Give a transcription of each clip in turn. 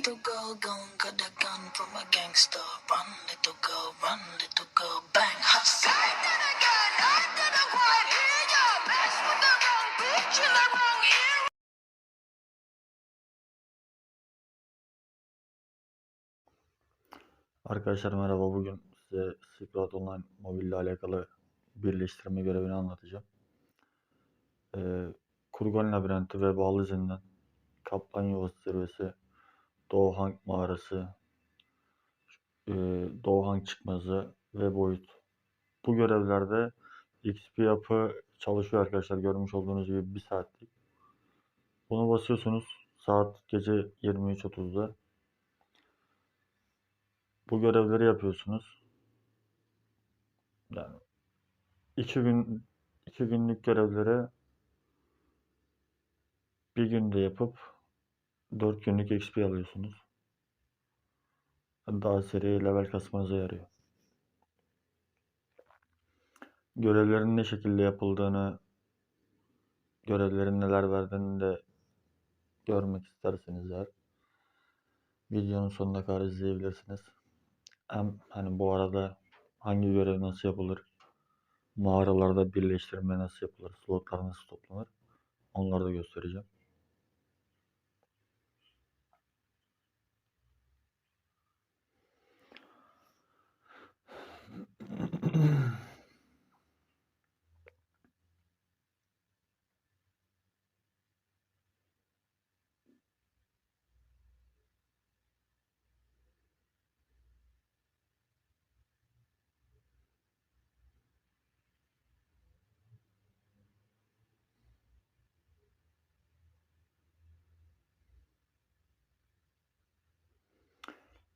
Little girl gone, got a gun from a gangster. Run, little girl, run, little girl, bang, hot side. gun, under the white, here you mess with the wrong bitch in the wrong ear. Arkadaşlar merhaba. Bugün size Silk Road Online mobil ile alakalı birleştirme görevini anlatacağım. Ee, Kurgan Labirenti ve Bağlı Zindan, Kaplan Yuvası Zirvesi, Doğu Hank Mağarası, e, Doğu Hank Çıkmazı ve Boyut. Bu görevlerde XP yapı çalışıyor arkadaşlar. Görmüş olduğunuz gibi bir saatlik. Bunu basıyorsunuz saat gece 23.30'da. Bu görevleri yapıyorsunuz. Yani iki gün iki görevleri bir günde yapıp dört günlük XP alıyorsunuz. Daha seri level kasmanıza yarıyor. Görevlerin ne şekilde yapıldığını, görevlerin neler verdiğini de görmek isterseniz eğer videonun sonuna kadar izleyebilirsiniz. Hem hani bu arada hangi görev nasıl yapılır, mağaralarda birleştirme nasıl yapılır, slotlar nasıl toplanır onları da göstereceğim.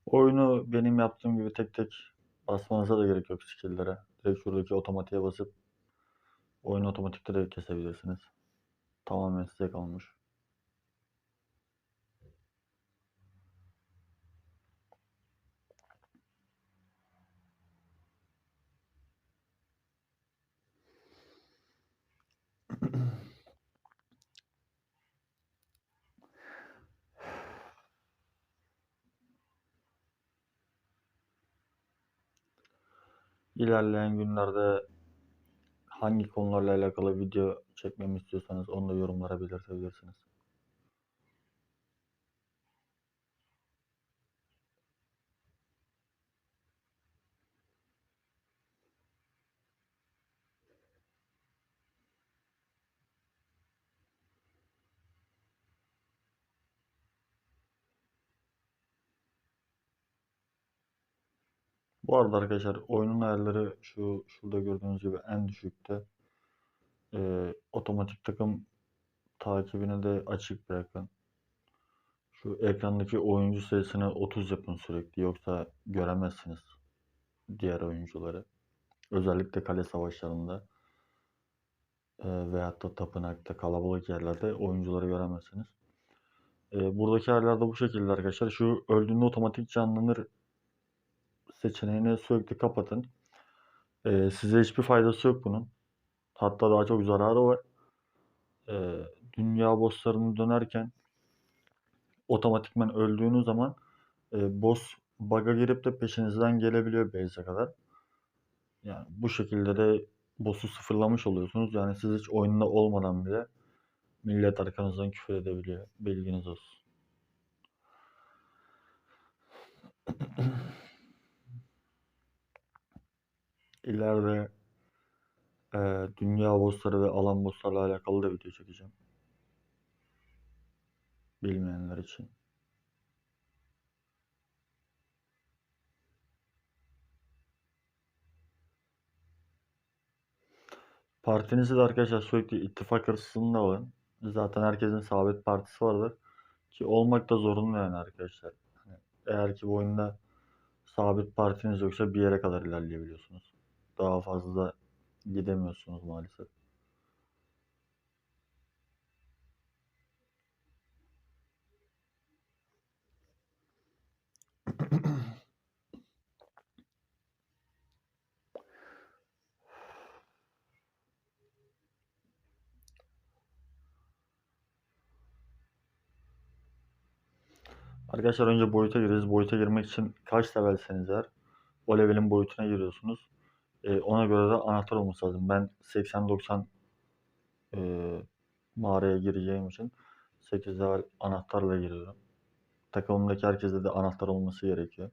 Oyunu benim yaptığım gibi tek tek basmanıza da gerek yok skill'lere. Direkt şuradaki otomatiğe basıp oyunu otomatikte de kesebilirsiniz. Tamamen size kalmış. İlerleyen günlerde hangi konularla alakalı video çekmemi istiyorsanız onu da yorumlara belirtebilirsiniz. Bu arada arkadaşlar oyunun ayarları şu şurada gördüğünüz gibi en düşükte. Ee, otomatik takım takibini de açık bırakın. Şu ekrandaki oyuncu sayısını 30 yapın sürekli yoksa göremezsiniz diğer oyuncuları. Özellikle kale savaşlarında e, veyahut da tapınakta kalabalık yerlerde oyuncuları göremezsiniz. E, buradaki ayarlar da bu şekilde arkadaşlar. Şu öldüğünde otomatik canlanır seçeneğini sürekli kapatın. Ee, size hiçbir faydası yok bunun. Hatta daha çok zararı var. Ee, dünya bosslarını dönerken otomatikman öldüğünüz zaman e, boss bug'a girip de peşinizden gelebiliyor base'e kadar. Yani bu şekilde de boss'u sıfırlamış oluyorsunuz. Yani siz hiç oyunda olmadan bile millet arkanızdan küfür edebiliyor. Bilginiz olsun. İleride e, dünya bossları ve alan bosslarla alakalı da video çekeceğim. Bilmeyenler için. Partinizi de arkadaşlar sürekli ittifak arasında alın. Zaten herkesin sabit partisi vardır. Ki olmak da zorunlu yani arkadaşlar. Hani eğer ki bu oyunda sabit partiniz yoksa bir yere kadar ilerleyebiliyorsunuz daha fazla gidemiyorsunuz maalesef. Arkadaşlar önce boyuta gireceğiz. Boyuta girmek için kaç levelseniz eğer o levelin boyutuna giriyorsunuz. Ee, ona göre de anahtar olması lazım. Ben 80-90 e, mağaraya gireceğim için 8 level anahtarla giriyorum. Takımımdaki herkeste de anahtar olması gerekiyor.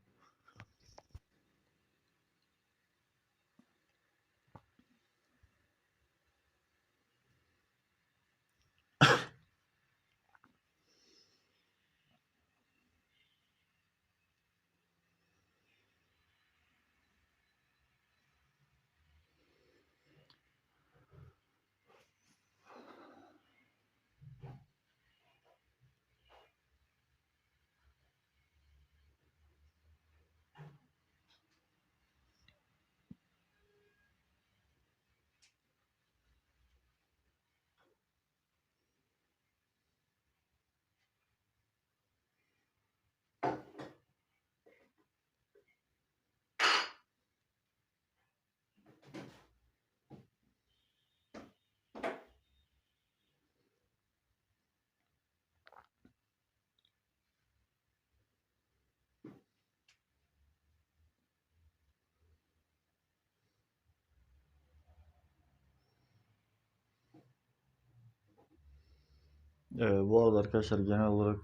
Ee, bu arada arkadaşlar genel olarak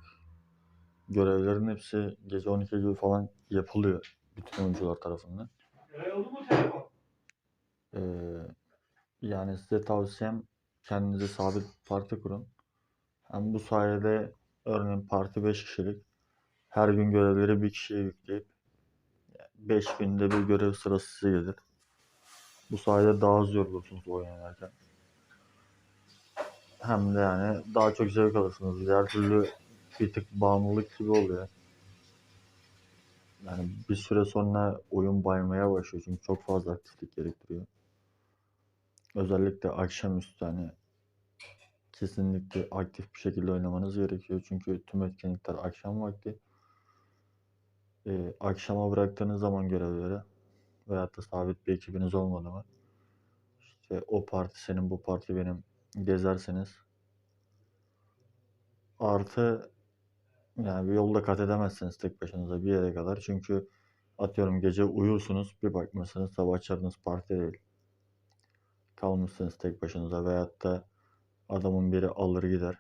görevlerin hepsi gece 12 gibi falan yapılıyor bütün oyuncular tarafından. Ee, yani size tavsiyem kendinize sabit parti kurun. Hem bu sayede örneğin parti 5 kişilik her gün görevleri bir kişiye yükleyip 5 günde bir görev sırası size gelir. Bu sayede daha az yorulursunuz oynarken. Hem de yani daha çok zevk alırsınız. Diğer türlü bir tık bağımlılık gibi oluyor. Yani bir süre sonra oyun baymaya başlıyor çünkü çok fazla aktiflik gerektiriyor. Özellikle akşamüstü hani kesinlikle aktif bir şekilde oynamanız gerekiyor. Çünkü tüm etkinlikler akşam vakti. Ee, akşama bıraktığınız zaman görevleri veyahut da sabit bir ekibiniz olmadı mı işte o parti senin bu parti benim gezerseniz artı yani bir yolda kat edemezsiniz tek başınıza bir yere kadar. Çünkü atıyorum gece uyursunuz bir bakmışsınız sabah açardınız parti değil. Kalmışsınız tek başınıza veyahut da adamın biri alır gider.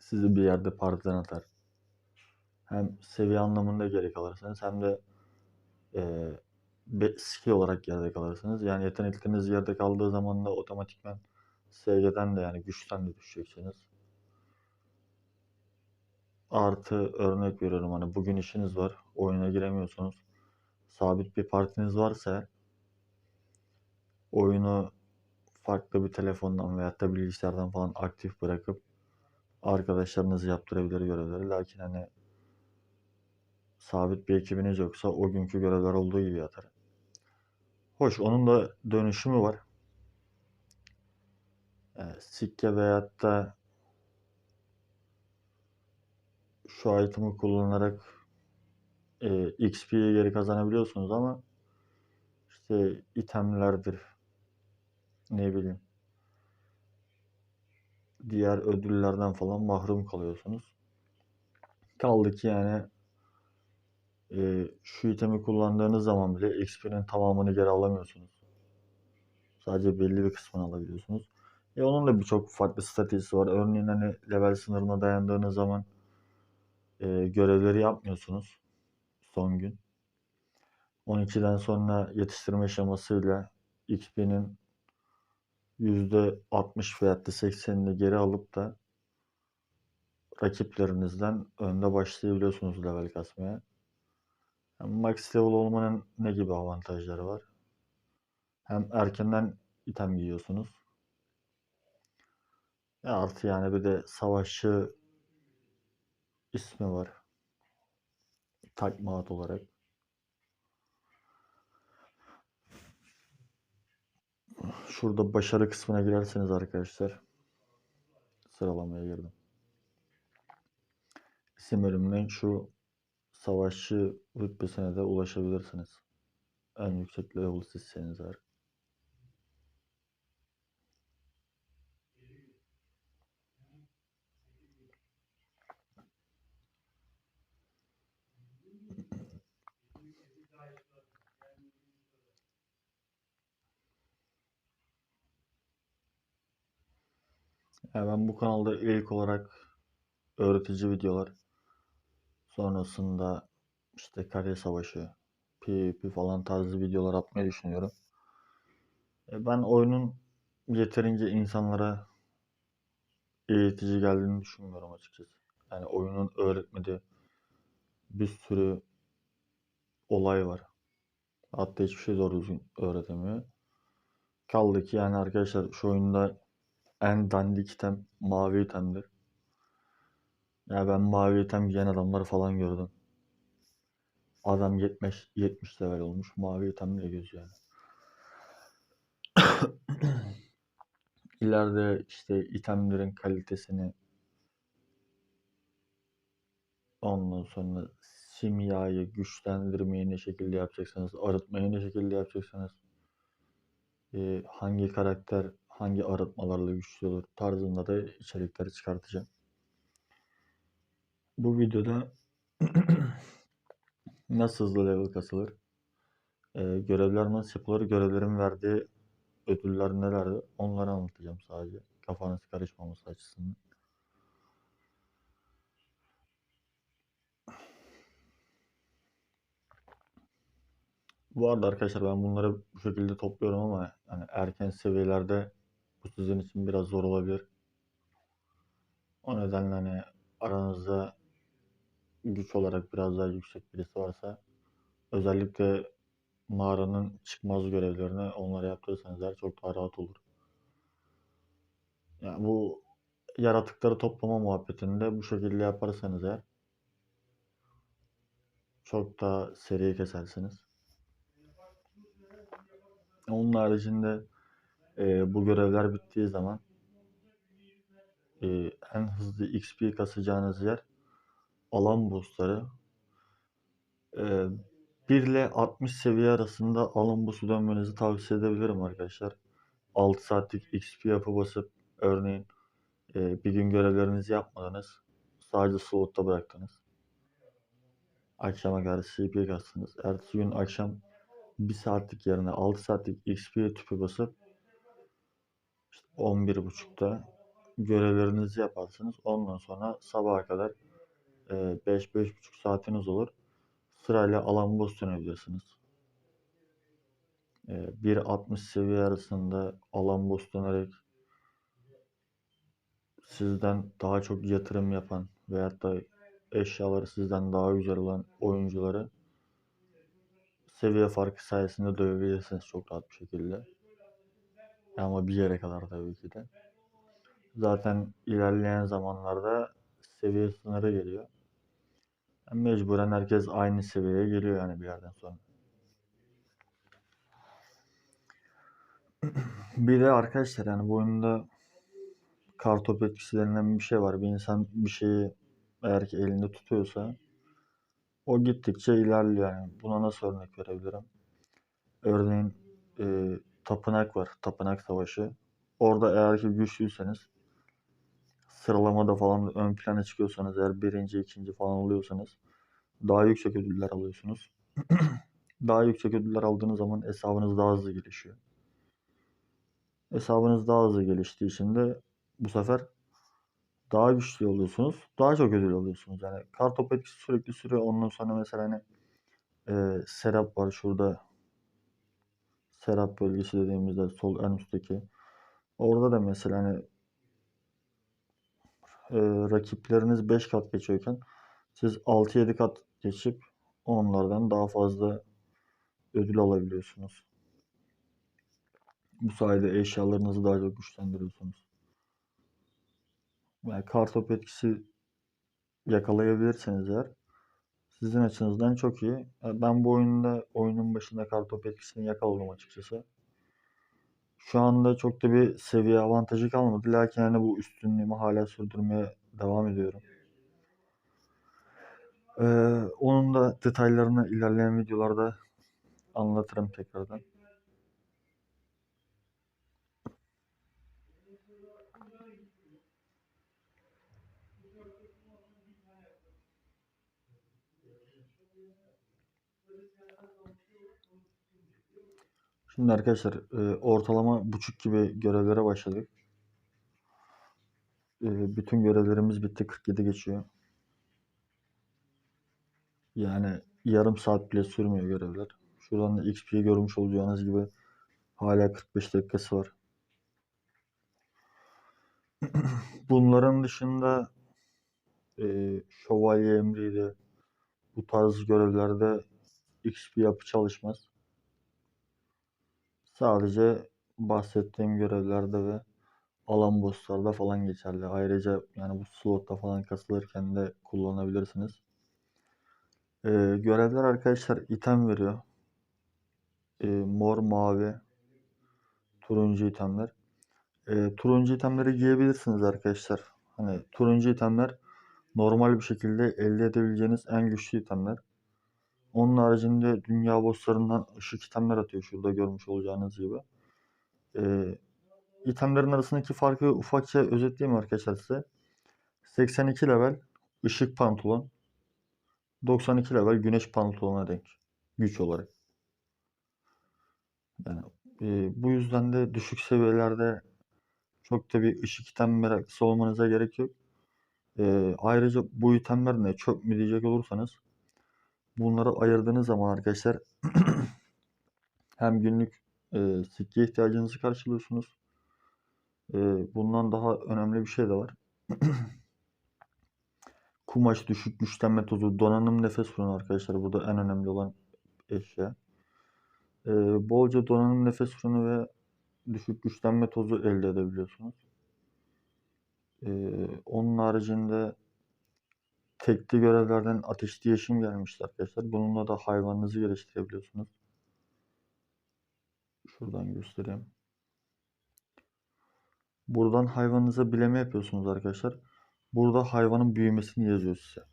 Sizi bir yerde partiden atar. Hem seviye anlamında geri kalırsınız hem de be- skill olarak yerde kalırsınız. Yani yetenekleriniz yerde kaldığı zaman da otomatikman SG'den de yani güçten de düşeceksiniz. Artı örnek veriyorum hani bugün işiniz var, oyuna giremiyorsunuz. Sabit bir partiniz varsa oyunu farklı bir telefondan veyahut da bilgisayardan falan aktif bırakıp arkadaşlarınız yaptırabilir görevleri. Lakin hani sabit bir ekibiniz yoksa o günkü görevler olduğu gibi yatar. Hoş onun da dönüşümü var. E, sikke veyahut da şu item'ı kullanarak e, XP'yi geri kazanabiliyorsunuz ama işte itemlerdir ne bileyim diğer ödüllerden falan mahrum kalıyorsunuz. Kaldı ki yani e, şu itemi kullandığınız zaman bile XP'nin tamamını geri alamıyorsunuz. Sadece belli bir kısmını alabiliyorsunuz. E onun da birçok farklı stratejisi var. Örneğin hani level sınırına dayandığınız zaman e, görevleri yapmıyorsunuz son gün. 12'den sonra yetiştirme aşamasıyla XP'nin %60 veyahut da 80'ini geri alıp da rakiplerinizden önde başlayabiliyorsunuz level kasmaya. Yani max level olmanın ne gibi avantajları var? Hem erkenden item giyiyorsunuz. E artı yani bir de savaşçı ismi var. Takma olarak. Şurada başarı kısmına girerseniz arkadaşlar sıralamaya girdim. İsim bölümünden şu savaşçı rütbesine de ulaşabilirsiniz. En yüksek level sizseniz eğer. Yani ben bu kanalda ilk olarak öğretici videolar sonrasında işte kare savaşı, PvP falan tarzı videolar atmayı düşünüyorum. E, Ben oyunun yeterince insanlara eğitici geldiğini düşünmüyorum açıkçası. Yani oyunun öğretmediği bir sürü olay var. Hatta hiçbir şey doğru düzgün öğretemiyor. Kaldı ki yani arkadaşlar şu oyunda en dandik item mavi itemdir. Ya ben mavi item giyen adamları falan gördüm. Adam 70 70 level olmuş mavi itemle geziyor yani. İleride işte itemlerin kalitesini ondan sonra simyayı güçlendirmeyi ne şekilde yapacaksınız, arıtmayı ne şekilde yapacaksınız, e, hangi karakter hangi arıtmalarla güçlü olur tarzında da içerikler çıkartacağım. Bu videoda nasıl hızlı level kasılır, e, görevler nasıl yapılır, görevlerin verdiği ödüller nelerdi onları anlatacağım sadece. Kafanız karışmaması açısından. Bu arada arkadaşlar ben bunları bu şekilde topluyorum ama yani erken seviyelerde bu sizin için biraz zor olabilir. O nedenle hani aranızda güç olarak biraz daha yüksek birisi varsa özellikle mağaranın çıkmaz görevlerini onlara yaptırırsanız eğer çok daha rahat olur. Yani bu yaratıkları toplama muhabbetinde bu şekilde yaparsanız eğer çok daha seri kesersiniz. Onun haricinde e, bu görevler bittiği zaman e, en hızlı XP kasacağınız yer alan boostları. E, 1 ile 60 seviye arasında alan boost'u dönmenizi tavsiye edebilirim arkadaşlar. 6 saatlik XP yapı basıp örneğin e, bir gün görevlerinizi yapmadınız. Sadece slotta bıraktınız. Akşama kadar CP kastınız. Ertesi gün akşam 1 saatlik yerine 6 saatlik XP tüpü basıp işte 11.30'da görevlerinizi yaparsınız. Ondan sonra sabaha kadar 5-5.5 saatiniz olur. Sırayla alan boss dönebilirsiniz. 1.60 seviye arasında alan boss dönerek sizden daha çok yatırım yapan veyahut da eşyaları sizden daha güzel olan oyuncuları seviye farkı sayesinde dövebilirsiniz çok rahat bir şekilde. Ama bir yere kadar tabii ki de. Zaten ilerleyen zamanlarda seviye sınırı geliyor. Mecburen herkes aynı seviyeye geliyor yani bir yerden sonra. Bir de arkadaşlar yani bu oyunda kartop etkisi denilen bir şey var. Bir insan bir şeyi eğer ki elinde tutuyorsa o gittikçe ilerliyor yani. Buna nasıl örnek verebilirim? Örneğin e, tapınak var. Tapınak savaşı. Orada eğer ki güçlüyseniz sıralamada falan ön plana çıkıyorsanız eğer birinci, ikinci falan oluyorsanız daha yüksek ödüller alıyorsunuz. daha yüksek ödüller aldığınız zaman hesabınız daha hızlı gelişiyor. Hesabınız daha hızlı geliştiği için de bu sefer daha güçlü oluyorsunuz. Daha çok ödül alıyorsunuz. Yani kartop etkisi sürekli sürüyor. Ondan sonra mesela hani e, Serap var şurada. Serap bölgesi dediğimizde sol en üstteki. Orada da mesela hani e, rakipleriniz 5 kat geçiyorken siz 6-7 kat geçip onlardan daha fazla ödül alabiliyorsunuz. Bu sayede eşyalarınızı daha çok güçlendiriyorsunuz. Yani kartop etkisi yakalayabilirseniz eğer sizin açınızdan çok iyi. Ben bu oyunda oyunun başında kartop etkisini yakaladım açıkçası. Şu anda çok da bir seviye avantajı kalmadı. Lakin hani bu üstünlüğümü hala sürdürmeye devam ediyorum. Ee, onun da detaylarını ilerleyen videolarda anlatırım tekrardan. Şimdi arkadaşlar e, ortalama buçuk gibi görevlere başladık. Ee, bütün görevlerimiz bitti. 47 geçiyor. Yani yarım saat bile sürmüyor görevler. Şuradan da XP'yi görmüş olacağınız gibi hala 45 dakikası var. Bunların dışında e, şövalye emriydi. Bu tarz görevlerde XP yapı çalışmaz. Sadece bahsettiğim görevlerde ve alan bosslarda falan geçerli. Ayrıca yani bu slotta falan kasılırken de kullanabilirsiniz. Ee, görevler arkadaşlar item veriyor. Ee, mor, mavi, turuncu itemler. Ee, turuncu itemleri giyebilirsiniz arkadaşlar. Hani turuncu itemler normal bir şekilde elde edebileceğiniz en güçlü itemler. Onun haricinde dünya bosslarından ışık itemler atıyor şurada görmüş olacağınız gibi. Ee, itemlerin arasındaki farkı ufakça özetleyeyim arkadaşlar size. 82 level ışık pantolon. 92 level güneş pantolonuna denk. Güç olarak. Yani e, bu yüzden de düşük seviyelerde çok da bir ışık item meraklısı olmanıza gerek yok. E, ayrıca bu itemler ne çöp mü diyecek olursanız bunları ayırdığınız zaman arkadaşlar hem günlük e, sikke ihtiyacınızı karşılıyorsunuz. E, bundan daha önemli bir şey de var. Kumaş düşük güçlenme tozu, donanım nefes fırını arkadaşlar. Burada en önemli olan eşya. E, bolca donanım nefes fırını ve düşük güçlenme tozu elde edebiliyorsunuz. E, onun haricinde tekli görevlerden ateşli yeşim gelmişti arkadaşlar. Bununla da hayvanınızı geliştirebiliyorsunuz. Şuradan göstereyim. Buradan hayvanınıza bileme yapıyorsunuz arkadaşlar. Burada hayvanın büyümesini yazıyor size.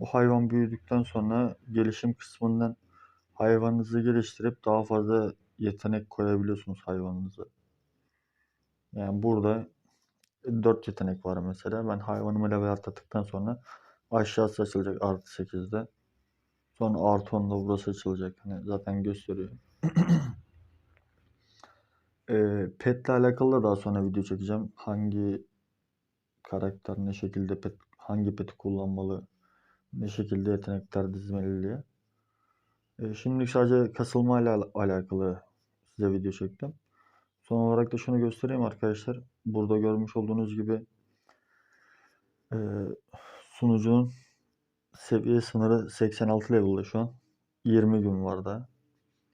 Bu hayvan büyüdükten sonra gelişim kısmından hayvanınızı geliştirip daha fazla yetenek koyabiliyorsunuz hayvanınıza. Yani burada 4 yetenek var mesela. Ben hayvanımı level atlattıktan sonra aşağısı açılacak artı 8'de. Sonra artı 10'da burası açılacak. Hani zaten gösteriyor. Eee, petle alakalı da daha sonra video çekeceğim. Hangi karakter ne şekilde pet, hangi peti kullanmalı, ne şekilde yetenekler dizmeli diye. Eee, şimdilik sadece kasılma ile al- alakalı size video çektim. Son olarak da şunu göstereyim arkadaşlar. Burada görmüş olduğunuz gibi eee, sunucunun seviye sınırı 86 level'da şu an. 20 gün var daha.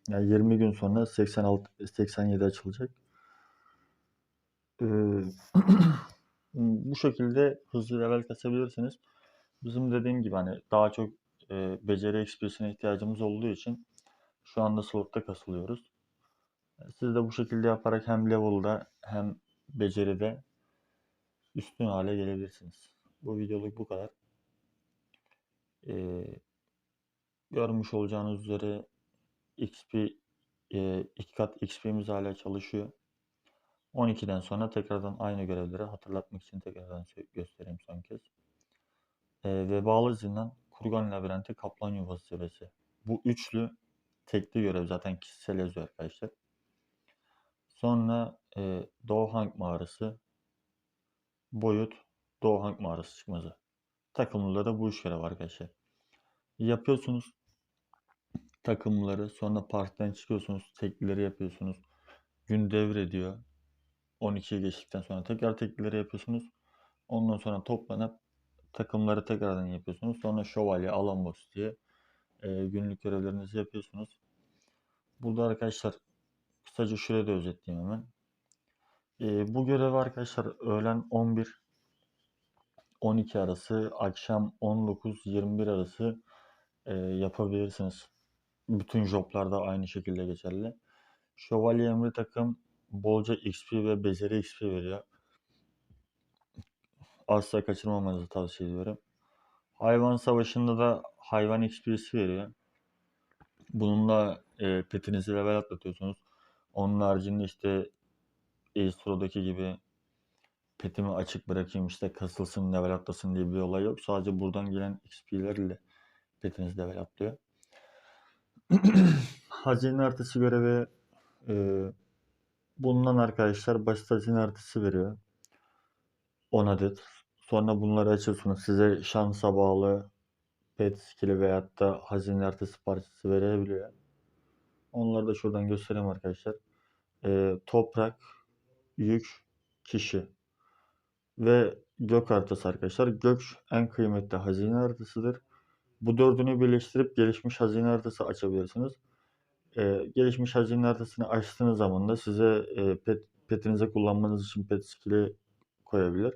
Yani 20 gün sonra 86 87 açılacak. Ee, bu şekilde hızlı level kasabilirsiniz. Bizim dediğim gibi hani daha çok e, beceri XP'sine ihtiyacımız olduğu için şu anda slotta kasılıyoruz. Siz de bu şekilde yaparak hem level'da hem beceride üstün hale gelebilirsiniz. Bu videoluk bu kadar. Ee, görmüş olacağınız üzere XP e, iki kat XP'miz hala çalışıyor. 12'den sonra tekrardan aynı görevleri hatırlatmak için tekrardan göstereyim son kez. E, Vebalı Zindan, Kurgan Labirenti, Kaplan Yuvası Süresi. Bu üçlü tekli görev zaten kişisel yazıyor arkadaşlar. Sonra e, Doğuhank Mağarası, Boyut, Doğuhank Mağarası çıkmazı. Takımlıları bu üç görev arkadaşlar. Yapıyorsunuz takımları sonra partiden çıkıyorsunuz teklileri yapıyorsunuz. Gün devrediyor. 12'ye geçtikten sonra tekrar teklileri yapıyorsunuz. Ondan sonra toplanıp takımları tekrardan yapıyorsunuz. Sonra şövalye, alan boss diye e, günlük görevlerinizi yapıyorsunuz. Burada arkadaşlar kısaca şurada özetleyeyim hemen. E, bu görevi arkadaşlar öğlen 11 12 arası, akşam 19-21 arası e, yapabilirsiniz. Bütün joblarda aynı şekilde geçerli. Şövalye emri takım bolca XP ve beceri XP veriyor. Asla kaçırmamanızı tavsiye ediyorum. Hayvan savaşında da hayvan XP'si veriyor. Bununla e, petinizi level atlatıyorsunuz. Onun haricinde işte Astro'daki gibi petimi açık bırakayım işte kasılsın level atlasın diye bir olay yok. Sadece buradan gelen XP'ler ile petiniz level atlıyor. Hazine artısı görevi e, bulunan arkadaşlar basit hazine artısı veriyor. 10 adet. Sonra bunları açıyorsunuz. Size şansa bağlı pet skill'i veyahut da hazine haritası parçası verebiliyor. Onları da şuradan göstereyim arkadaşlar. Ee, toprak, yük, kişi ve gök haritası arkadaşlar. Gök en kıymetli hazine haritasıdır. Bu dördünü birleştirip gelişmiş hazine haritası açabilirsiniz. Ee, gelişmiş hazine haritasını açtığınız zaman da size e, pet, petinize kullanmanız için pet skill'i koyabilir.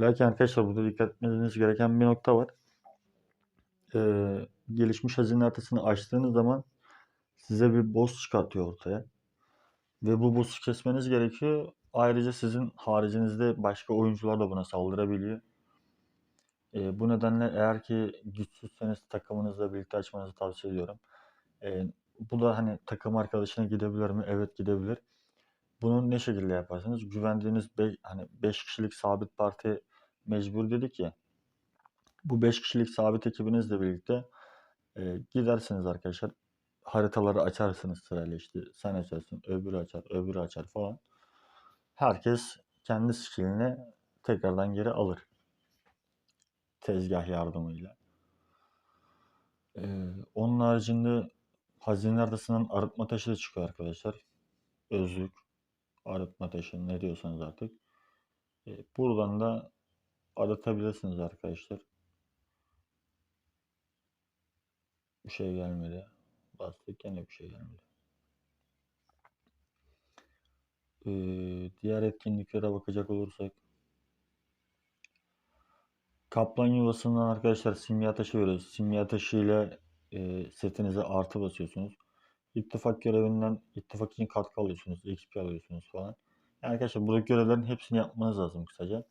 Lakin arkadaşlar burada dikkat etmeniz gereken bir nokta var. Ee, gelişmiş hazine haritasını açtığınız zaman size bir boss çıkartıyor ortaya. Ve bu boss'u kesmeniz gerekiyor. Ayrıca sizin haricinizde başka oyuncular da buna saldırabiliyor. Ee, bu nedenle eğer ki güçsüzseniz takımınızla birlikte açmanızı tavsiye ediyorum. Ee, bu da hani takım arkadaşına gidebilir mi? Evet gidebilir. Bunu ne şekilde yaparsınız? Güvendiğiniz be, hani 5 kişilik sabit parti mecbur dedik ya. Bu 5 kişilik sabit ekibinizle birlikte e, gidersiniz arkadaşlar. Haritaları açarsınız sırayla işte. Sen açarsın, öbürü açar, öbürü açar falan. Herkes kendi skillini tekrardan geri alır. Tezgah yardımıyla. Ee, onun haricinde hazine haritasından arıtma taşı da çıkıyor arkadaşlar. Özlük, arıtma taşı ne diyorsanız artık. Ee, buradan da arıtabilirsiniz arkadaşlar. Bir şey gelmedi. Bastık gene bir şey gelmedi. Ee, diğer etkinliklere bakacak olursak Kaplan yuvasından arkadaşlar simya taşı veriyoruz. Simya taşı ile e, setinize artı basıyorsunuz. İttifak görevinden ittifak için katkı alıyorsunuz. XP alıyorsunuz falan. Yani arkadaşlar buradaki görevlerin hepsini yapmanız lazım kısaca.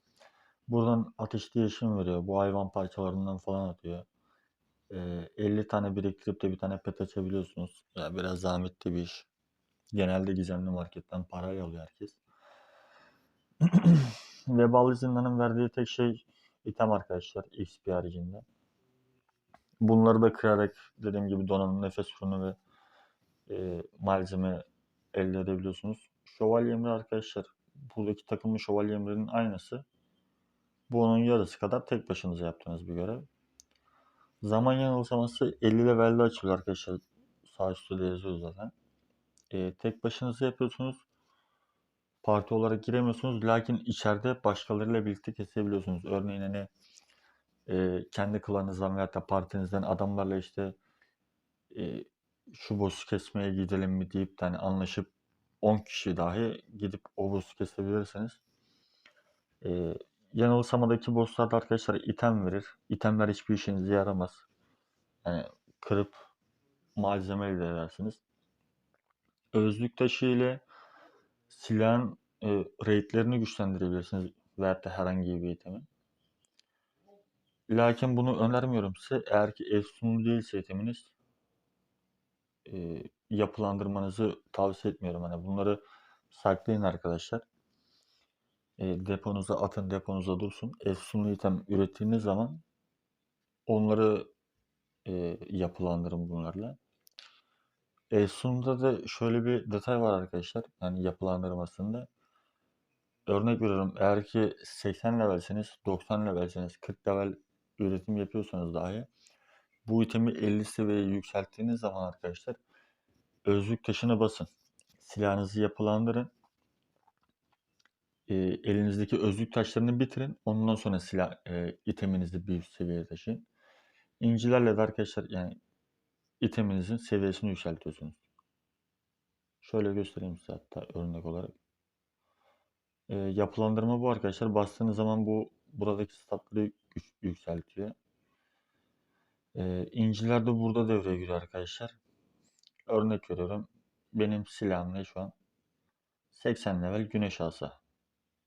Buradan ateşli yeşim veriyor. Bu hayvan parçalarından falan atıyor. E, 50 tane biriktirip de bir tane pet açabiliyorsunuz. Ya biraz zahmetli bir iş. Genelde gizemli marketten parayla alıyor herkes. Vebal zindanın verdiği tek şey item arkadaşlar XP haricinde. Bunları da kırarak dediğim gibi donanım, nefes ürünü ve e, malzeme elde edebiliyorsunuz. Şövalye emri arkadaşlar buradaki takımın şövalye emrinin aynısı. Bu onun yarısı kadar tek başınıza yaptığınız bir görev. Zaman yanılsaması 50 levelde açılıyor arkadaşlar. Sağ üstte de yazıyor zaten. E, tek başınıza yapıyorsunuz. Parti olarak giremiyorsunuz. Lakin içeride başkalarıyla birlikte kesebiliyorsunuz. Örneğin hani e, kendi klanınızdan veya da partinizden adamlarla işte e, şu boss'u kesmeye gidelim mi deyip de hani anlaşıp 10 kişi dahi gidip o boss'u kesebilirsiniz. E, yanılsamadaki bosslarda arkadaşlar item verir. İtemler hiçbir işinize yaramaz. Yani kırıp malzeme edersiniz. Özlük taşı ile silahın e, rate'lerini güçlendirebilirsiniz da herhangi bir itemi. Lakin bunu önermiyorum size. Eğer ki efsunlu değilse iteminiz e, yapılandırmanızı tavsiye etmiyorum. Hani bunları saklayın arkadaşlar. E, deponuza atın, deponuza dursun. Efsunlu item ürettiğiniz zaman onları e, yapılandırın bunlarla. Efsun'da da şöyle bir detay var arkadaşlar. Yani yapılandırmasında. Örnek veriyorum eğer ki 80 levelseniz, 90 levelseniz, 40 level üretim yapıyorsanız dahi bu itemi 50 seviyeye yükselttiğiniz zaman arkadaşlar özlük taşına basın. Silahınızı yapılandırın. E, elinizdeki özlük taşlarını bitirin. Ondan sonra silah e, iteminizi bir üst seviyeye taşıyın. İncilerle de arkadaşlar yani iteminizin seviyesini yükseltiyorsunuz. Şöyle göstereyim size hatta örnek olarak. E, yapılandırma bu arkadaşlar. Bastığınız zaman bu buradaki statları yükseltiyor. E, inciler de burada devreye giriyor arkadaşlar. Örnek veriyorum. Benim silahımla şu an 80 level güneş asa.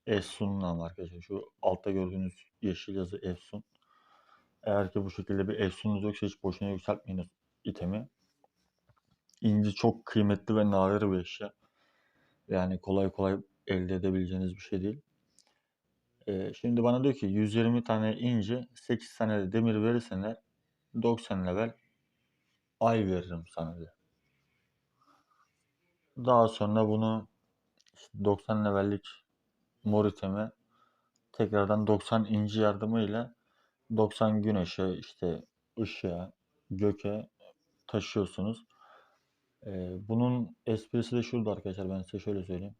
Efsun'un namı arkadaşlar. Şu altta gördüğünüz yeşil yazı Efsun. Eğer ki bu şekilde bir Efsun'unuz yoksa hiç boşuna yükseltmeyiniz itemi. İnci çok kıymetli ve nadir bir eşya. Yani kolay kolay elde edebileceğiniz bir şey değil. Ee, şimdi bana diyor ki 120 tane inci, 8 tane de demir verirseler 90 level ay veririm sana diyor. Daha sonra bunu işte 90 levellik mor iteme tekrardan 90 inci yardımıyla 90 güneşe işte ışığa, göke taşıyorsunuz. Ee, bunun esprisi de şurada arkadaşlar ben size şöyle söyleyeyim.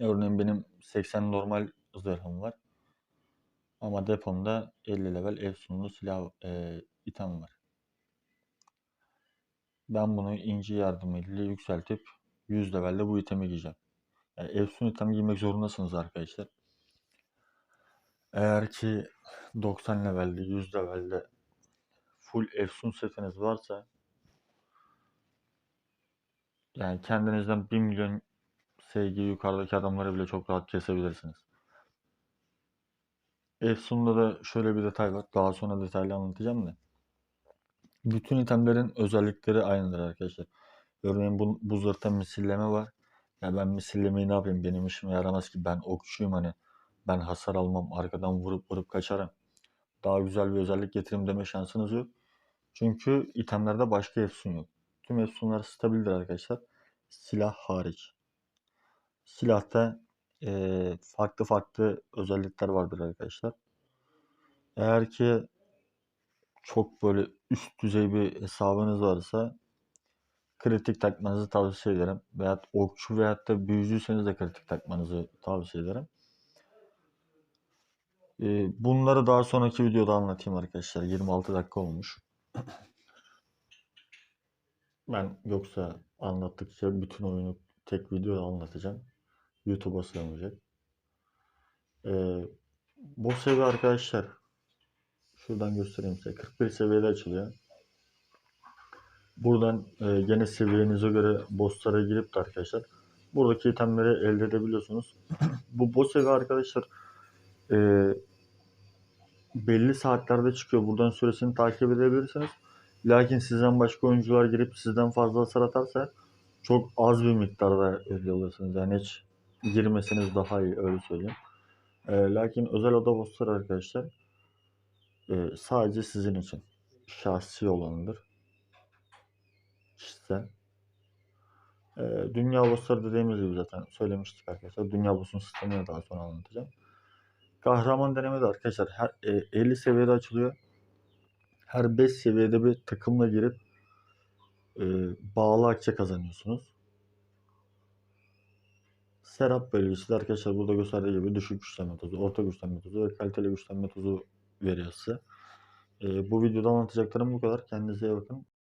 Örneğin benim 80 normal zırhım var. Ama depomda 50 level efsunlu silah e, item var. Ben bunu inci yardımıyla yükseltip 100 levelde bu itemi giyeceğim. Yani efsun item giymek zorundasınız arkadaşlar. Eğer ki 90 levelde 100 levelde full efsun setiniz varsa yani kendinizden 1 milyon sevgi yukarıdaki adamları bile çok rahat kesebilirsiniz. Efsun'da da şöyle bir detay var. Daha sonra detaylı anlatacağım da. Bütün itemlerin özellikleri aynıdır arkadaşlar. Örneğin bu, bu zırhta misilleme var. Ya ben misillemeyi ne yapayım? Benim işime yaramaz ki. Ben okçuyum hani. Ben hasar almam. Arkadan vurup vurup kaçarım. Daha güzel bir özellik getireyim deme şansınız yok. Çünkü itemlerde başka efsun yok. Tüm efsunlar stabildir arkadaşlar. Silah hariç. Silahta eee, farklı farklı özellikler vardır arkadaşlar. Eğer ki çok böyle üst düzey bir hesabınız varsa kritik takmanızı tavsiye ederim. Veyahut okçu veyahut da büyücüyseniz de kritik takmanızı tavsiye ederim. Bunları daha sonraki videoda anlatayım arkadaşlar. 26 dakika olmuş. Ben yoksa anlattıkça bütün oyunu tek videoda anlatacağım. YouTube'a sığmayacak. Ee, bu seviye arkadaşlar şuradan göstereyim size. 41 seviyede açılıyor. Buradan e, gene seviyenize göre bosslara girip de arkadaşlar buradaki itemleri elde edebiliyorsunuz. bu boss seviye arkadaşlar e, belli saatlerde çıkıyor. Buradan süresini takip edebilirsiniz. Lakin sizden başka oyuncular girip sizden fazla hasar atarsa çok az bir miktarda elde alırsınız. Yani hiç girmeseniz daha iyi öyle söyleyeyim. E, lakin özel oda bossları arkadaşlar e, sadece sizin için şahsi olanıdır. Kişisel. E, dünya bossları dediğimiz gibi zaten söylemiştik arkadaşlar. Dünya bossun sistemini daha sonra anlatacağım. Kahraman deneme de arkadaşlar her, e, 50 seviyede açılıyor. Her 5 seviyede bir takımla girip e, bağlı akçe kazanıyorsunuz. Serap bölgesi de arkadaşlar burada gösterdiği gibi düşük güçlenme tozu, orta güçlenme tozu ve kaliteli güçlenme tozu veriyor size. E, bu videoda anlatacaklarım bu kadar. Kendinize iyi bakın.